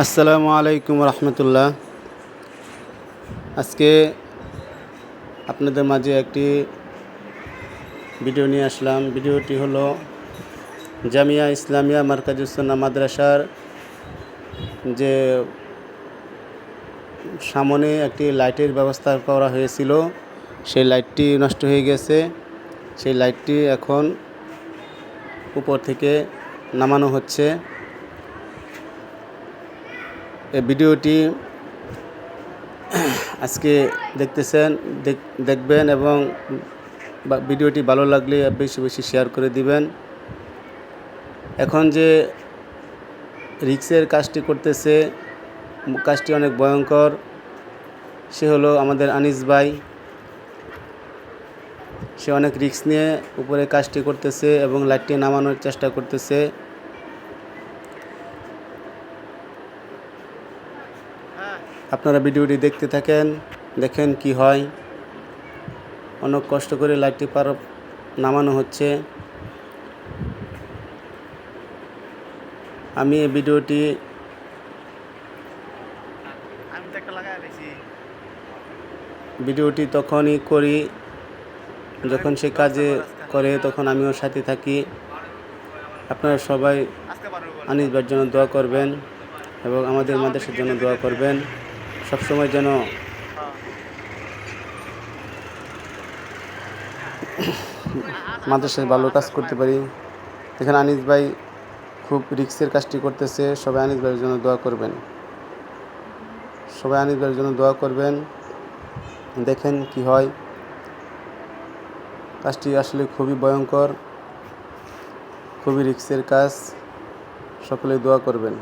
আসসালামু আলাইকুম রহমতুল্লাহ। আজকে আপনাদের মাঝে একটি ভিডিও নিয়ে আসলাম। ভিডিওটি হলো জামিয়া ইসলামিয়া মার্কাজুসন্না মাদ্রাসার যে সামনে একটি লাইটের ব্যবস্থা করা হয়েছিল, সেই লাইটটি নষ্ট হয়ে গেছে। সেই লাইটটি এখন উপর থেকে নামানো হচ্ছে। এই ভিডিওটি আজকে দেখতেছেন দেখবেন এবং ভিডিওটি ভালো লাগলে বেশি বেশি শেয়ার করে দিবেন। এখন যে রিক্সের কাজটি করতেছে, কাজটি অনেক ভয়ঙ্কর। সে হলো আমাদের আনিস ভাই। সে অনেক রিক্স নিয়ে উপরে কাজটি করতেছে এবং লাইটটি নামানোর চেষ্টা করতেছে। আপনারা ভিডিওটি দেখতে থাকেন, দেখেন কি হয়। অনেক কষ্ট করে লাইটটি পার নামানো হচ্ছে। আমি এই ভিডিওটি ভিডিওটি তখনই করি যখন সে কাজে করে, তখন আমিও সাথে থাকি। আপনারা সবাই আজকে পারব বল আনিস ভাইয়ের জন্য দোয়া করবেন। এবং আমাদের মাদ্রাসার জন্য দোয়া করবেন। সবসময় যেন মাদ্রাসায় ভালো কাজ করতে পারি। এখানে আনিস ভাই খুব রিক্সের কাজটি করতেছে। সবাই আনিস ভাইয়ের জন্য দোয়া করবেন। সবাই আনিস ভাইয়ের জন্য দোয়া করবেন। দেখেন কি হয়। কাজটি আসলে খুবই ভয়ঙ্কর। খুবই রিক্সের কাজ। সকলে দোয়া করবেন।